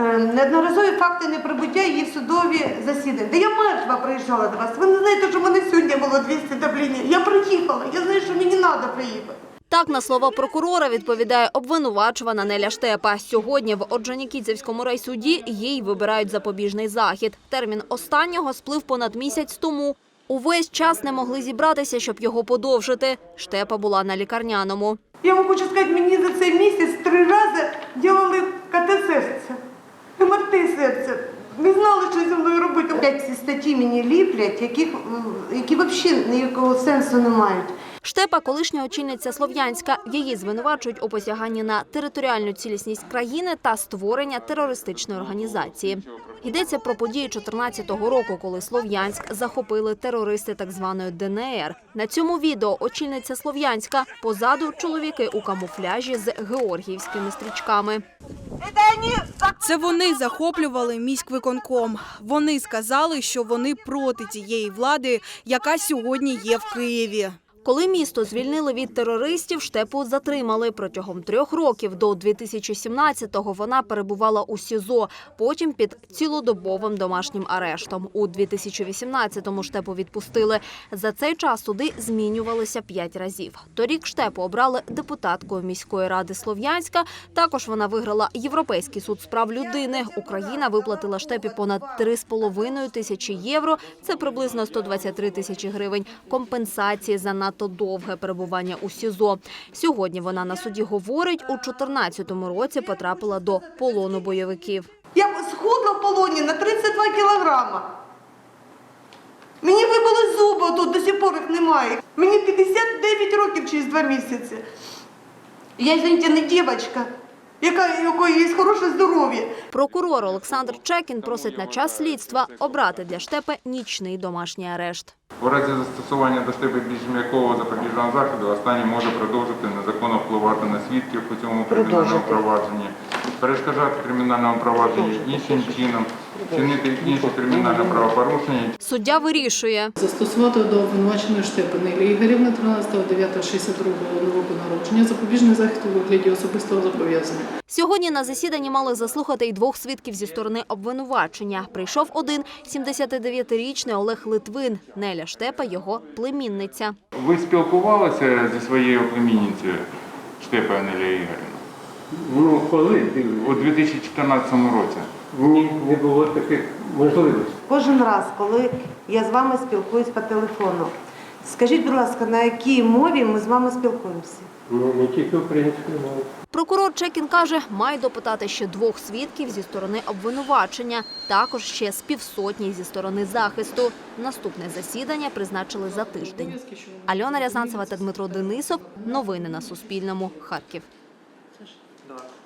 Е, Неодноразові факти неприбуття її в судові засідання. Де я мертва приїжджала до вас. Ви не знаєте, що в мене сьогодні було 200 давлення. Я приїхала, я знаю, що мені треба приїхати. Так на слова прокурора відповідає обвинувачувана Неля Штепа. Сьогодні в Орджонікідзевському райсуді їй вибирають запобіжний захід. Термін останнього сплив понад місяць тому. Увесь час не могли зібратися, щоб його подовжити. Штепа була на лікарняному. Я вам хочу сказати, мені за цей місяць три рази робили КТ серця, МРТ серця. Не знали, що зі мною робити. Опять статті мені ліплять, яких, які взагалі ніякого сенсу не мають. Штепа, колишня очільниця Слов'янська, її звинувачують у посяганні на територіальну цілісність країни та створення терористичної організації. Йдеться про події 14-го року, коли Слов'янськ захопили терористи так званої ДНР. На цьому відео очільниця Слов'янська позаду чоловіки у камуфляжі з георгіївськими стрічками. Це вони захоплювали міськвиконком. Вони сказали, що вони проти тієї влади, яка сьогодні є в Києві. Коли місто звільнили від терористів, штепу затримали. Протягом трьох років до 2017-го вона перебувала у СІЗО, потім під цілодобовим домашнім арештом. У 2018-му штепу відпустили. За цей час суди змінювалися п'ять разів. Торік штепу обрали депутаткою міської ради Слов'янська. Також вона виграла Європейський суд з прав людини. Україна виплатила штепі понад 3,5 тисячі євро. Це приблизно 123 тисячі гривень компенсації за надто довге перебування у СІЗО. Сьогодні вона на суді говорить, у 2014 році потрапила до полону бойовиків. Я схудла в полоні на 32 кілограма. Мені вибили зуби, тут до сих пор їх немає. Мені 59 років через два місяці. Я, извините, не дівчинка, яка, якої є хороше здоров'я. Прокурор Олександр Чекін просить на час слідства обрати для штепи нічний домашній арешт. У разі застосування до штепи більш м'якого запобіжного заходу останній може продовжити незаконно впливати на свідків у цьому кримінальному провадженні, перешкоджати кримінальному провадженні іншим чином, чинити інші кримінальне правопорушення, Суддя вирішує. Застосувати до обвинуваченої Штепани Іллі Ігорівни 13.09.62 року народження запобіжний захід у вигляді особистого зобов'язання. Сьогодні на засіданні мали заслухати й двох свідків зі сторони обвинувачення. Прийшов один – 79-річний Олег Литвин. Неля Штепа – його племінниця. Ви спілкувалися зі своєю племінницею Штепою Анелією Ігорівною Ну, коли? у 2014 році? Ні, не було таких можливостей. Кожен раз, коли я з вами спілкуюсь по телефону, скажіть, будь ласка, на якій мові ми з вами спілкуємося? Ну, не тільки українською мовою. Прокурор Чекін каже, має допитати ще двох свідків зі сторони обвинувачення, також ще з півсотні зі сторони захисту. Наступне засідання призначили за тиждень. Альона Рязанцева та Дмитро Денисов. Новини на Суспільному. Харків. Так.